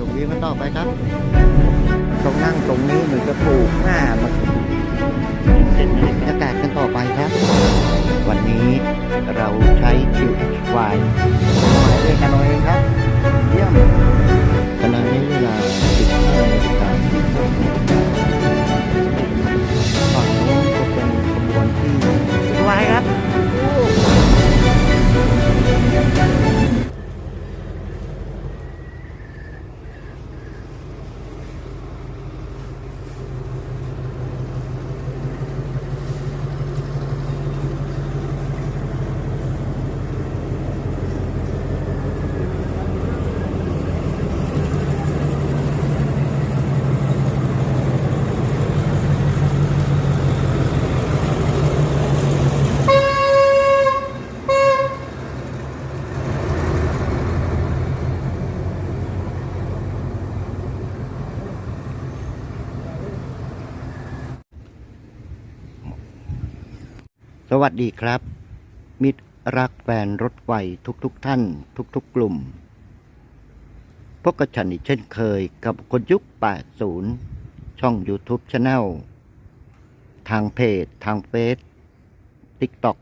ชมวิวกันต่อไปครับตรงนั่งตรงนี้เหมือนจะปลูกหน้ามันเป็นบรรยากาศกันต่อไปครับ วันนี้เราใช้ QHY เรียกกันเอยเองครับ เยี่ยมขณะนี้เวลา15นาฬิกา วัสดีครับ มิตรรักแฟนรถไฟทุกๆทท่าน ทุกๆกลุ่ม พบกับฉันอีกเช่นเคยกับคนยุค 80 ช่อง YouTube Channel ทางเพจ ทางเฟซ TikTok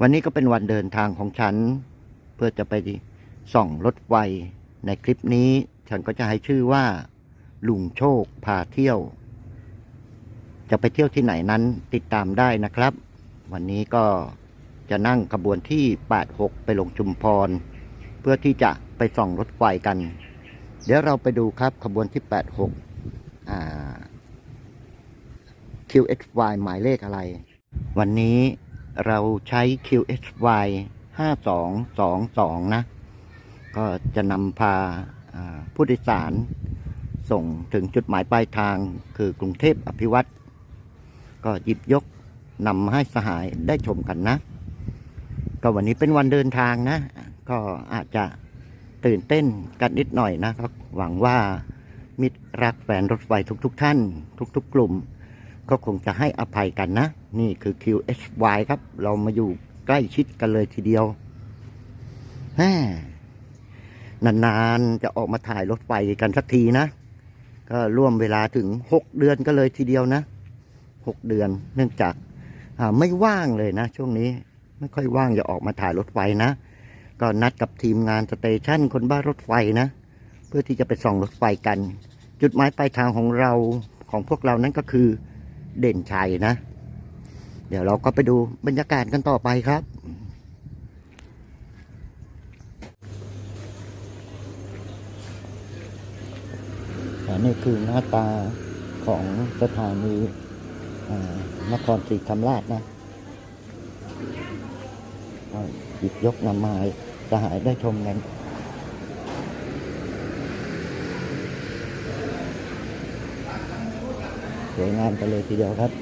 วันนี้ก็เป็นวันเดินทางของฉัน เพื่อจะไปส่องรถไฟในคลิปนี้ ฉันก็จะให้ชื่อว่า ลุงโชคพาเที่ยว จะไปเที่ยวที่ไหนนั้นติดตามได้นะครับ วันนี้ก็จะนั่งขบวนที่ 86 ไปลงชุมพร เพื่อที่จะไปส่องรถไฟกัน เดี๋ยวเราไปดูครับขบวนที่ 86อ่า QHY หมายเลขอะไร วันนี้เราใช้ QHY 5222 นะ ก็จะนำพาอ่าผู้โดยสารส่งถึงจุดหมายปลายทางคือกรุงเทพอภิวัตร ก็หยิบยกนำมาให้สหายได้ชมกันนะ ก็วันนี้เป็นวันเดินทางนะ ก็อาจจะตื่นเต้นกันนิดหน่อยนะก็หวังว่ามิตรรักแฟนรถไฟทุกๆทท่าน ทุก ๆ กลุ่ม ก็คงจะให้อภัยกันนะ นี่คือ QHY ครับ เรามาอยู่ใกล้ชิดกันเลยทีเดียวแหมนานๆจะออกมาถ่ายรถไฟกันสักทีนะ ก็ร่วมเวลาถึงหกเดือนก็เลยทีเดียวนะ หกเดือน เนื่องจากไม่ว่างเลยนะ ช่วงนี้ไม่ค่อยว่างจะออกมาถ่ายรถไฟนะ ก็นัดกับทีมงานสเตชันคนบ้ารถไฟนะ เพื่อที่จะไปส่องรถไฟกัน จุดหมายปลายทางของเราของพวกเรานั้นก็คือเด่นชัยนะ เดี๋ยวเราก็ไปดูบรรยากาศกันต่อไปครับนนี้คือหน้าตาของสถานี นครศรีธรรมราชนะหยิบยกนำมาสหายได้ชมกันสวยงามกันเลยทีเดียวครับ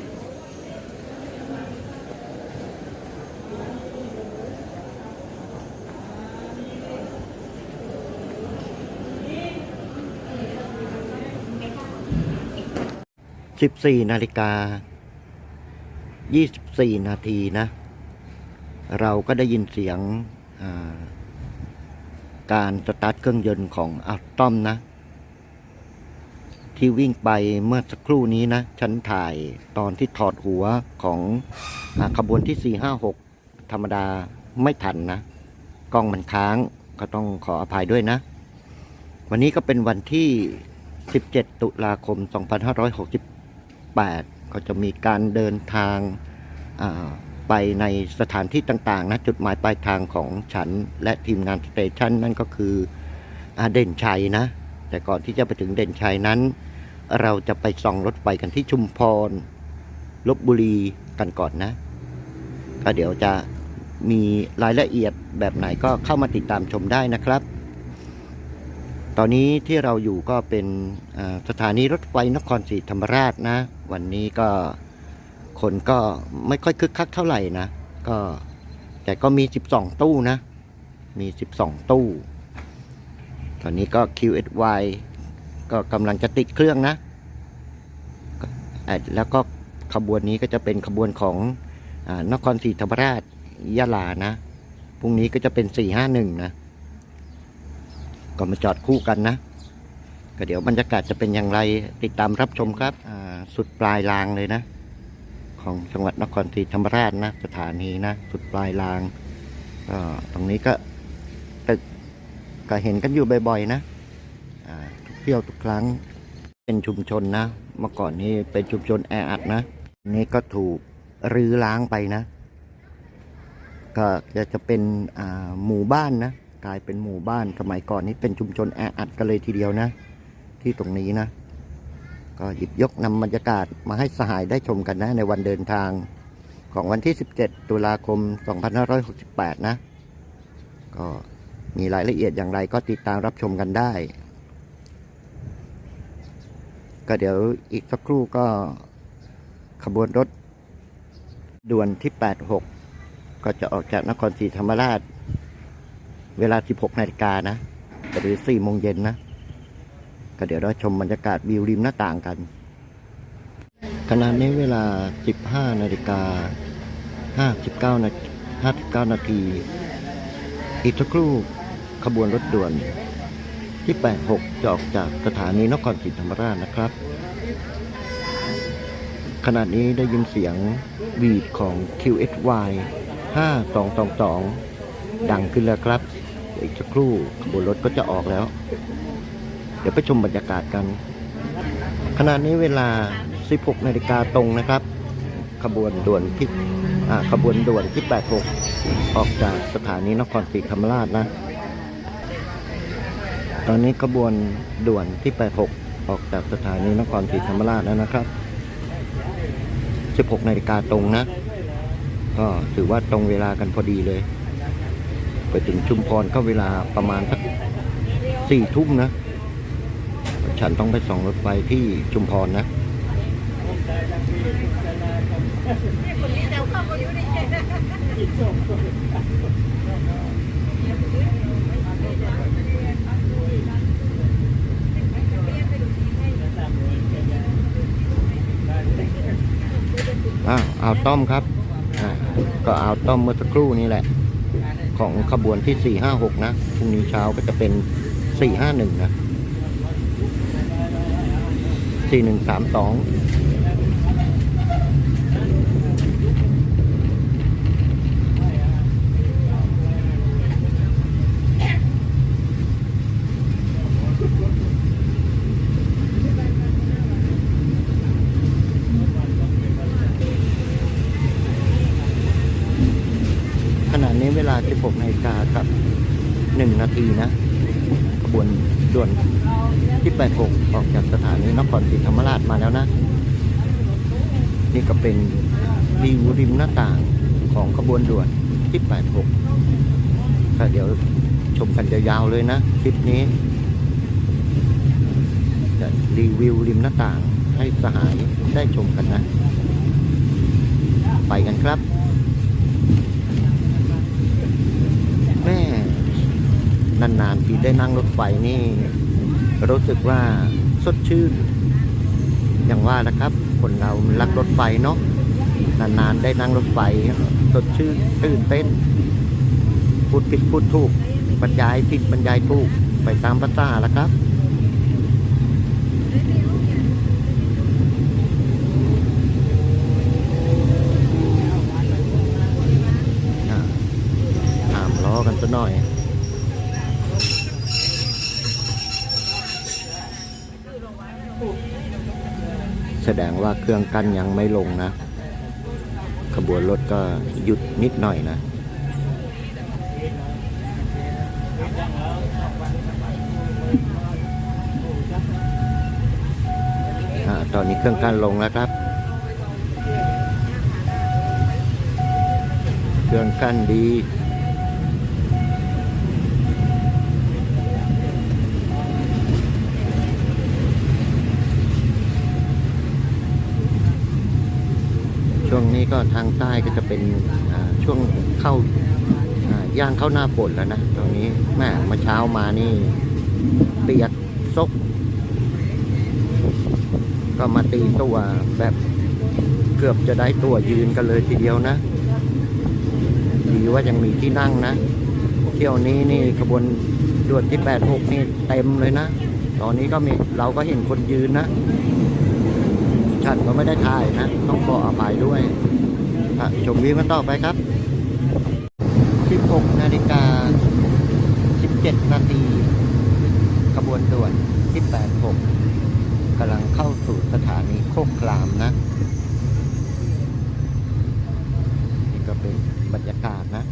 14นาฬิกา 24 นาทีนะ เราก็ได้ยินเสียงาการสตาร์ทเครื่องยนต์ของอัลตอมนะ ที่วิ่งไปเมื่อสักครู่นี้นะ ฉันถ่ายตอนที่ถอดหัวของอขบวนที่ 456 ธรรมดาไม่ทันนะ กล้องมันค้างก็ต้องขออภัยด้วยนะ วันนี้ก็เป็นวันที่ 17 ตุลาคม 2568 ก็จะมีการเดินทางาไปในสถานที่ต่างๆนะจุดหมายปลายทางของฉันและทีมงานสเตชันนั่นก็คืออเด่นชัยนะ แต่ก่อนที่จะไปถึงเด่นชัยนั้น เราจะไปส่องรถไฟกันที่ชุมพรลบบุรีกันก่อนนะ ก็เดี๋ยวจะมีรายละเอียดแบบไหนก็เข้ามาติดตามชมได้นะครับ ตอนนี้ที่เราอยู่ก็เป็นสถานีรถไฟนครศรีธรรมราชนะ วันนี้ก็คนก็ไม่ค่อยคึกคักเท่าไหร่นะก็แต่ก็มี 12 ตู้นะ มี 12 ตู้ ตอนนี้ก็ QSY ก็กำลังจะติดเครื่องนะ แล้วก็ขบวนนี้ก็จะเป็นขบวนของอนครศรีธรรมราชยะลานะ พรุ่งนี้ก็จะเป็น 451 นะ ก็มาจอดคู่กันนะก็เดี๋ยวบรรยากาศจะเป็นอย่างไรติดตามรับชมครับสุดปลายรางเลยนะ ของจังหวัดนครศรีธรรมราชนะ สถานีนะ สุดปลายรางก็ตรงนี้ก็ตึกก็เห็นกันอยู่บ่อยๆนะทุกเที่ยวทุกครั้งเป็นชุมชนนะเมื่อก่อนนี้เป็นชุมชนแออัดนะนนี้ก็ถูกรื้อล้างไปนะ ก็จะจะเป็นหมู่บ้านนะ กลายเป็นหมู่บ้านสมัยก่อนนี้เป็นชุมชนแออัดกันเลยทีเดียวนะ ที่ตรงนี้นะ ก็หยิบยกนำบรรยากาศมาให้สหายได้ชมกันนะในวันเดินทางของวันที่ 17 ตุลาคม 2568 นะ ก็มีรายละเอียดอย่างไรก็ติดตามรับชมกันได้ ก็เดี๋ยวอีกสักครู่ก็ขบวนรถด่วนที่ 86 ก็จะออกจากนครศรีธรรมราช เวลา 16นาฬิกานะหรือ4โมงเย็นนะ ก็เดี๋ยวเราชมบรรยากาศวิวริมหน้าต่างกัน ขณะนี้เวลา 15นาฬิกา59นา59นาทีอีกสักครู่ขบวนรถด่วนที่ 86 จะออกจากสถานีนครศรีธรรมราชนะครับ ขณะนี้ได้ยินเสียงวีดของ QSY 5222 ดังขึ้นแล้วครับ อีกสักครู่ขบวนรถก็จะออกแล้ว เดี๋ยวไปชมบรรยากาศกัน ขณะนี้เวลา 16 นาฬิกาตรงนะครับ ขบวนด่วนที่ขบวนด่วนที่ 86 ออกจากสถานีนครศรีธรรมราชนะ ตอนนี้ขบวนด่วนที่ 86 ออกจากสถานีนครศรีธรรมราชแล้วนะครับ 16 นาฬิกาตรงนะ ก็ถือว่าตรงเวลากันพอดีเลย ไปถึงชุมพรก็เวลาประมาณสักสี่ทุ่มนะ ฉันต้องไปส่องรถไฟที่ชุมพรนะอ้าวเอาต้อมครับ ก็เอาต้อมเมื่อสักครู่นี้แหละ ของขบวนที่ 456 นะพรุ่งนี้เช้าก็จะเป็น 451 นะ 4132 ขณะนี้เวลา 16นาฬิกาครับ 1 นาทีนะ ขบวนด่วนที่ 86 ออกจากสถานีนครศรีธรรมราชมาแล้วนะ นี่ก็เป็นวิวริมหน้าต่างของขบวนด่วนที่ 86 ก็เดี๋ยวชมกันยาวๆเลยนะคลิปนี้จะรีวิวริมหน้าต่างให้สหายได้ชมกันนะ ไปกันครับ แม่นานๆทีได้นั่งรถไฟนี่ รู้สึกว่าสดชื่น อย่างว่านะครับ คนเรารักรถไฟเนาะนานๆได้นั่งรถไฟสดชื่นตื่นเต้น พูดผิดพูดถูกบรรยายผิดบรรยายถูกไปตามภาษาละครับอ่าตามล้อกันสักหน่อยแสดงว่าเครื่องกั้นยังไม่ลงนะ ขบวนรถก็หยุดนิดหน่อยนะ ตอนนี้เครื่องกั้นลงแล้วครับ เครื่องกั้นดีช่วงนี้ก็ทางใต้ก็จะเป็นช่วงเข้าย่างเข้าหน้าฝนแล้วนะตรงนี้แม่มื่อเช้ามานี่เปียก ก็มาตีตัวแบบเกือบจะได้ตัวยืนกันเลยทีเดียวนะ ดีว่ายังมีที่นั่งนะ เที่ยวนี้นี่ขบวนด่วนที่แปดหกนี่เต็มเลยนะ ตอนนี้ก็มีเราก็เห็นคนยืนนะ ฉันก็ไม่ได้ถ่ายนะ ต้องขออภัยด้วยชมวิวกันต่อไปครับ 16นาฬิกา17นาทีขบวนด่วนที่86 กำลังเข้าสู่สถานีโคกคลามนะ นี่ก็เป็นบรรยากาศนะ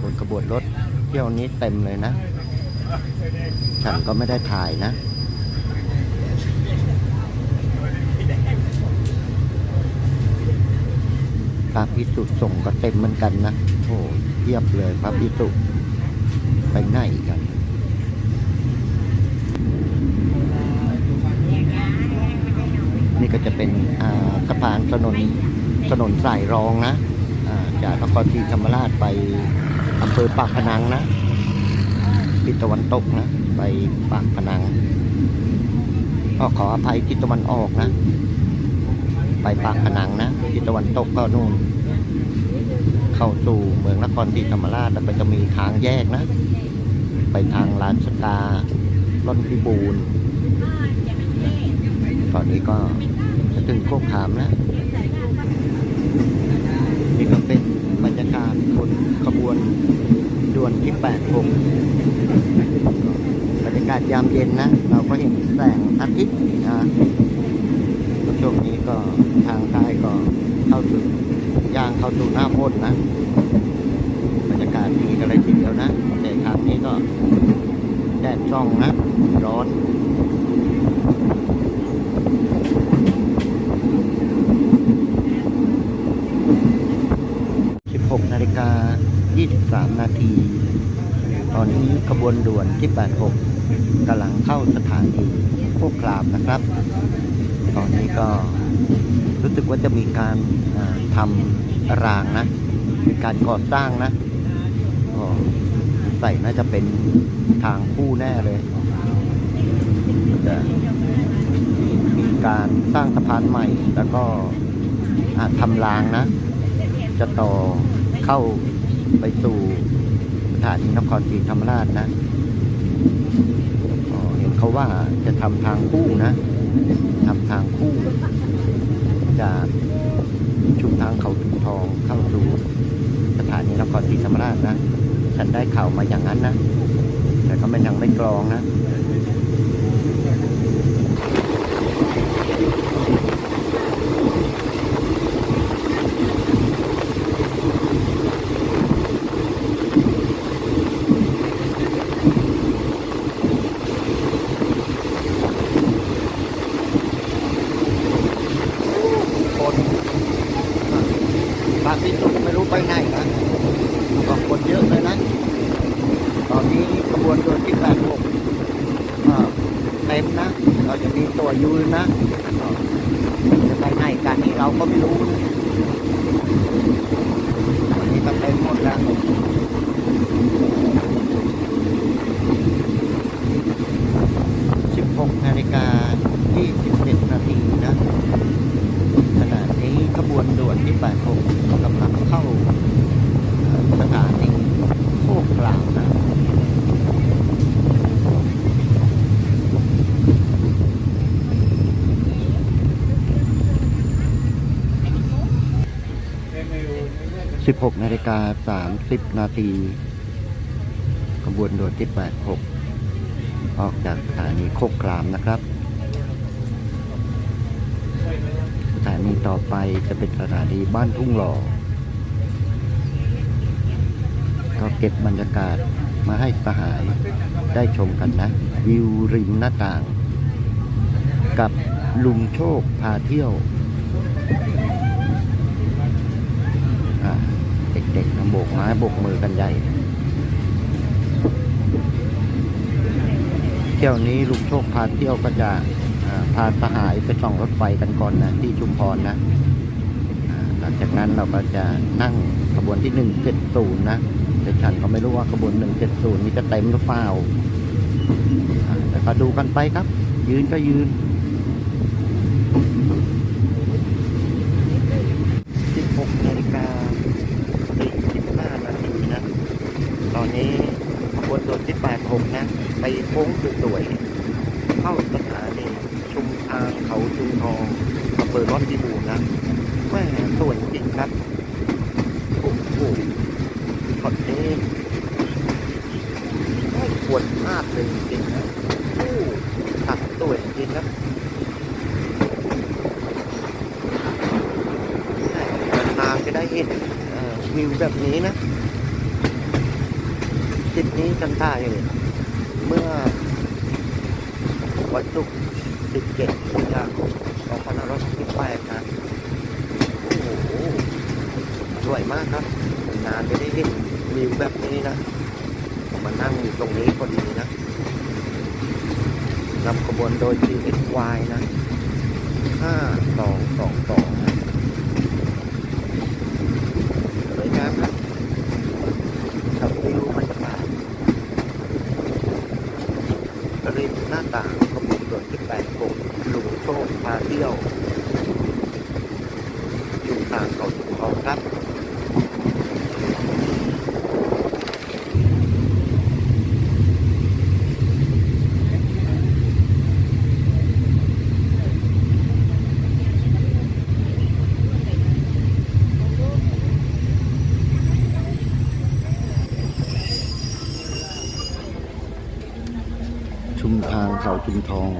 บนขบวนรถเที่ยวนี้เต็มเลยนะ ฉันก็ไม่ได้ถ่ายนะพระพิสุส่งก็เต็มเหมือนกันนะโอ้เทียบเลยพระพิสุไปไหนกัน นี่ก็จะเป็นสะพานถนนถนนสายรองนะจากนครศรีธรรมราชไปอำเภอปากพนังนะทิศตะวันตกนะไปปากพนังก็ขออภัยทิศตะวันออกนะ ไปปากพนังนะทิศตะวันตกก็นู่น เข้าสู่เมืองนครศรีธรรมราชแล้วก็จะมีทางแยกนะ ไปทางลานสกาล่อนพิบูรณ์ตอนนี้ก็ ถึงโคกขามแล้วนี่ก็เป็นบรรยากาศบนขบวนด่วนที่86บรรยากาศยามเย็นนะ เราก็เห็นแสงอาทิตย์นะช่วงนี้ก็ทางใต้ก็เข้าสู่ย่างเข้าสู่หน้าพ้นนะบรรยากาศดีกันเลยทีเดียวนะ แต่ครั้งนี้ก็แดดช่องนะ ร้อน 16นาฬิกา 23นาที ตอนนี้ขบวนด่วนที่ 86กำลังเข้าสถานีโคกครามนะครับ ตอนนี้ก็รู้สึกว่าจะมีการทำรางนะ มีการก่อสร้างนะก็ใส่น่าจะเป็นทางคู่แน่เลยจะมีการสร้างสะพานใหม่ แล้วก็ทำรางนะ จะต่อเข้า ไปสู่สถานีนครศรีธรรมราชนะเห็นเขาว่าจะทำทางคู่นะทำทางคู่จากชุมทางเขาถุงทองเข้าสู่สถานีนครศรีธรรมราชนะ ฉันได้ข่าวมาอย่างนั้นนะ แต่ก็ไม่ยังไม่กรองนะ คน พระพิสุไม่รู้ไปไหนนะก็คนเยอะเลยนะ ตอนนี้ขบวนตัวที่แปดหกเต็มนะ เราจะมีตัวยืนนะจะไปไหนกันนี่เราก็ไม่รู้วันนี้ก็เต็มหมดแล้ว16นาฬิกาทีนะ ขณะนี้ขบ วนด่วนที่86กำลังเข้าสถานีโคกกลางนะ16นาฬิกา30นาทีขบวนด่วนที่86ออกจากสถานีโคกกลามนะครับ ส ถานีต่อไปจะเป็นสถานีบ้านทุ่งหล่อ ก็เก็บบรรยากาศมาให้สหายได้ชมกันนะ วิวริมหน้าต่าง กับลุงโชคพาเที่ยวเด็กๆนะโบกไม้โบกมือกันใหญ่เที่ยวนี้ลุงโชคพาเที่ยวก็จะอ่า พาสหายไปส่องรถไฟกันก่อนนะที่ชุมพรนะหลังจากนั้นเราก็จะนั่งขบวนที่ 170 นะแต่ฉันก็ไม่รู้ว่าขบวน 170 นี้จะเต็มหรือเปล่าอ่าแต่ก็ดูกันไปครับ ยืนก็ยืน 16นาฬิกา45นาทีนะ ตอนนี้ขบวนรถที่ 86 นะ ไปโค้งสวยๆเข้าสถานีชุมทางเขาชุมทองอำเภอร้อนพิบูรณ์นะแม่สวยจริงครับโอ้โหขอดนี้ไม่ควรพลาดเลยจริงๆนะโอ้ตัดสวยจริงครับแม่นานๆจะได้เห็นเอ่อวิวแบบนี้นะ ทริปนี้กันได้เมื่อวันศุกร์17มีนาคม 2568นะโอ้โหสวยมากครับ นานจะได้เห็นวิวแบบนี้นะมานั่งอยู่ตรงนี้พอดีนะนำขบวนโดย GXY นะ5222นะสวยงามครับกับวิวบรรยากาศริมหน้าต่างขบวนรถที่แปดกบหลุงโชคพาเที่ยวจุงทางเขาสุขทองครับ ชุม ทางเขาชุมทอง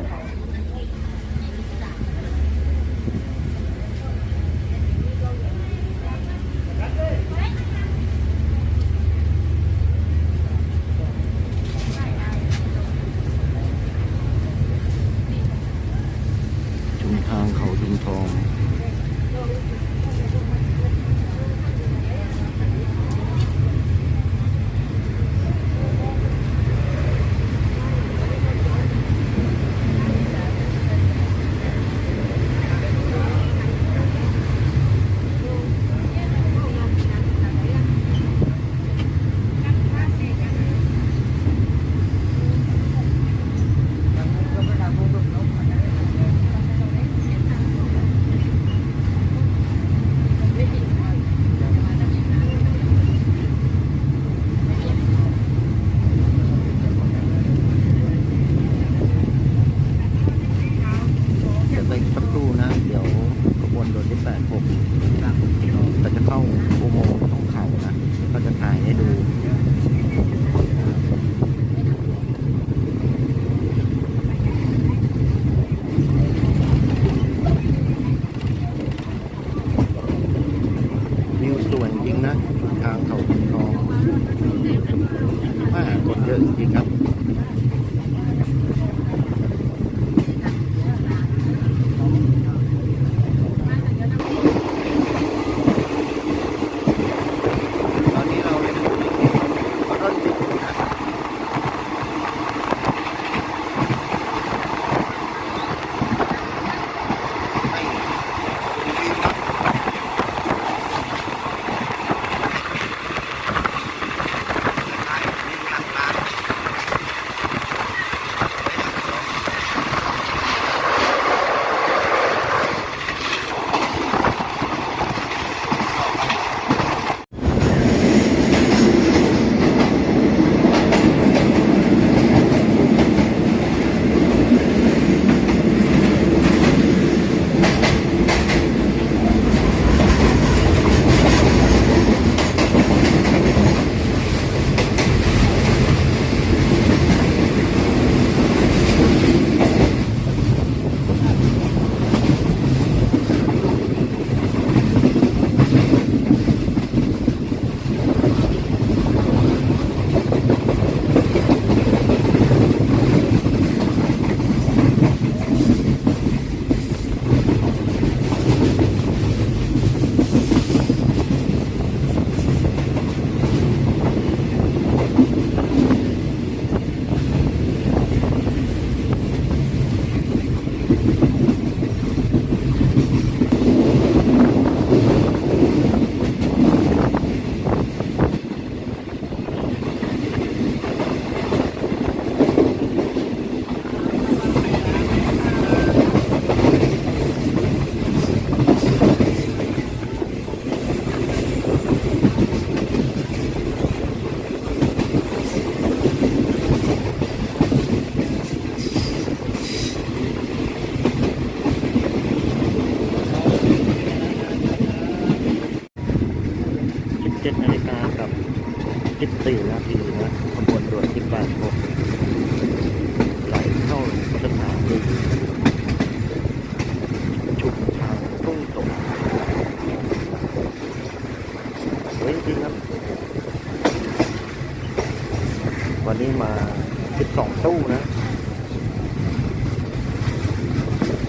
ตู้นะ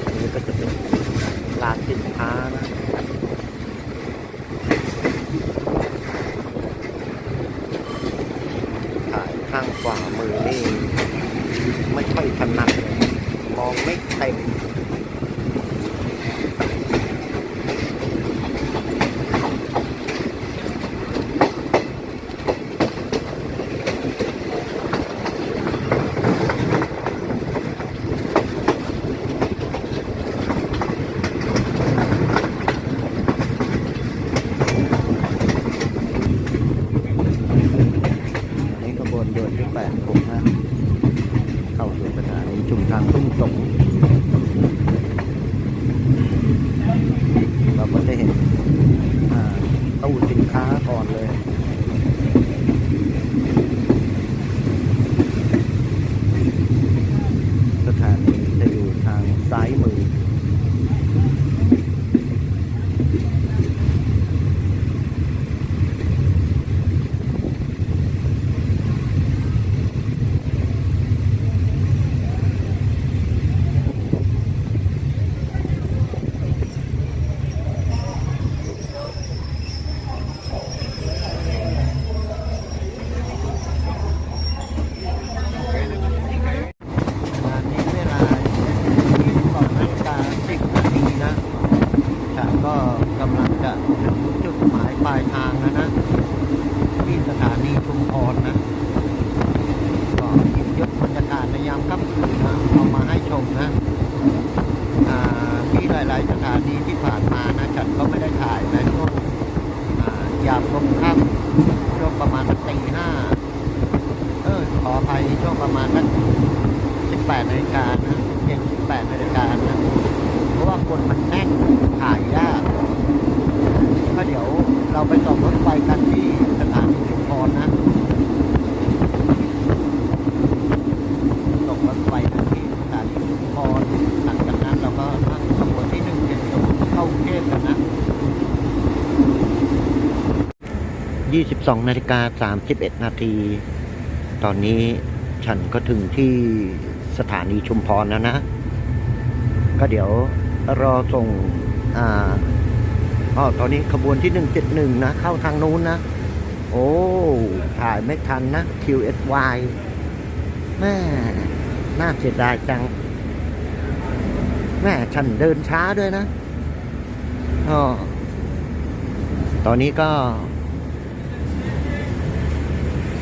อันนี้ก็จะเป็นลานสินค้านะ ถ่ายข้างขวามือนี่ ไม่ค่อยถนัดเลยมองไม่เต็มอันนี้ขบวนเดินที่แปดผมนะ เข้าสู่สถานีชุมทางทุ่งสงเราก็จะเห็นอ่าตู้สินค้าก่อนเลย สถานีจะอยู่ทางซ้ายมือ งานนี้เวลา22นาฬิกา10นาทีนะฉันก็กำลังจะถึงจุดหมายปลายทางแล้ว นะที่สถานีชุมพรนะก็หยิบยกบรรยากาศในยามค่ำคืนนะเอามาให้ชมนะที่หลาย ๆ สถานีที่ผ่านมานะฉันก็ไม่ได้ถ่ายนะช่วงยามลมค่ำช่วงประมาณสักตีห้าเออขออภัยช่วงประมาณสัก18นาฬิกานะเย็น18นาฬิกานะเพราะว่าคนมันแน่นถ่ายยากก็เดี๋ยว เราไปส่อรถไฟกันที่สถานีชุมพรนะส่งรถไฟกันที่สถานีชุมพรหลังจากนั้นเราก็นั่งขบวนที่หนึ่งเจ็ดศูนย์เข้ากรุงเทพกันนะ22นาฬิกา31นาที ตอนนี้ฉันก็ถึงที่สถานีชุมพรแล้วนะ ก็เดี๋ยวรอส่งอ่า อ๋อตอนนี้ขบวนที่ 171 นะ เข้าทางนู้นนะ โอ้ ถ่ายไม่ทันนะ QSY แม่น่าเสียดายจัง แม่ฉันเดินช้าด้วยนะอ๋อตอนนี้ก็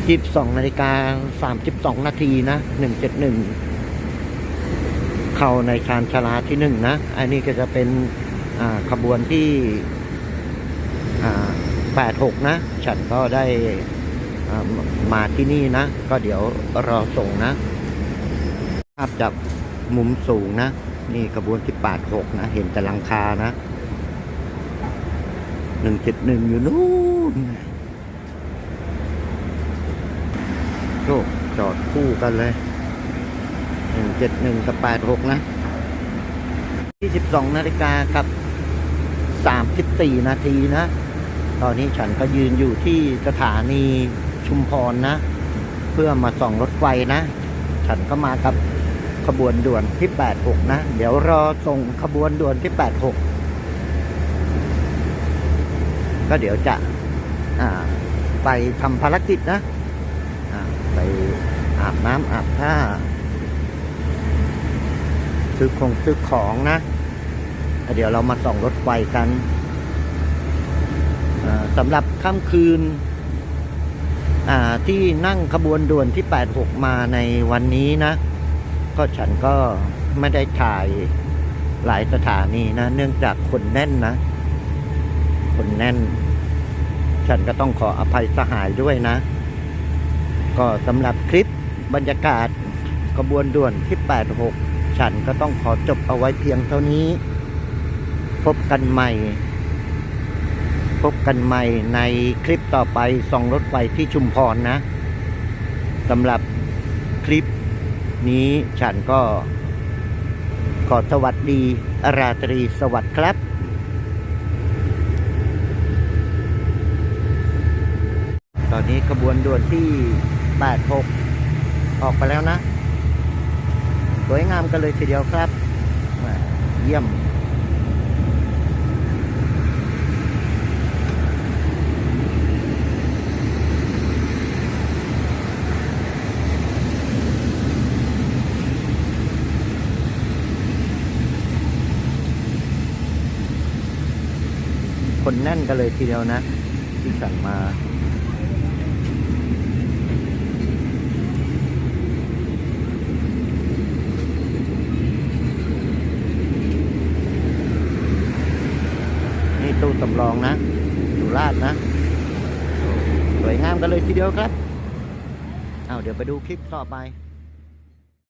22นาฬิกา32นาทีนะ171เข้าในชานชาลาที่หนึ่งนะ อันนี้ก็จะเป็นขบวนที่ 86 นะ ฉันก็ได้มาที่นี่นะ ก็เดี๋ยวรอส่งนะ ภาพจากมุมสูงนะ นี่ขบวนที่ 86 นะ เห็นแต่ลังคานะ 171 อยู่นู่นโชคจอดคู่กันเลยหนึ่งเจ็ดหนึ่งกับแปดหกนะที่สิบสองนาฬิกากับสามสิบสี่นาทีนะ ตอนนี้ฉันก็ยืนอยู่ที่สถานีชุมพรนะ เพื่อมาส่องรถไฟนะ ฉันก็มากับขบวนด่วนที่แปดหกนะ เดี๋ยวรอส่งขบวนด่วนที่แปดหกก็เดี๋ยวจะไปทำภารกิจนะไปอาบน้ำอาบท่าซื้อของซื้อของนะ เดี๋ยวเรามาส่องรถไฟกัน สำหรับค่ำคืนที่นั่งขบวนด่วนที่ 86 มาในวันนี้นะ ก็ฉันก็ไม่ได้ถ่ายหลายสถานีนะ เนื่องจากคนแน่นนะ คนแน่น ฉันก็ต้องขออภัยสหายด้วยนะ ก็สำหรับคลิปบรรยากาศขบวนด่วนที่ 86 ฉันก็ต้องขอจบเอาไว้เพียงเท่านี้ พบกันใหม่ พบกันใหม่ในคลิปต่อไปส่องรถไฟที่ชุมพรนะสำหรับคลิปนี้ฉันก็ขอสวัสดี ราตรีสวัสดิ์ครับตอนนี้ขบวนด่วนที่ 86 ออกไปแล้วนะ สวยงามกันเลยทีเดียวครับ เยี่ยม คนแน่นกันเลยทีเดียวนะ ที่สั่งมานี่ตู้สำรองนะสุราษนะสวยงามกันเลยทีเดียวครับ เอาเดี๋ยวไปดูคลิปต่อไป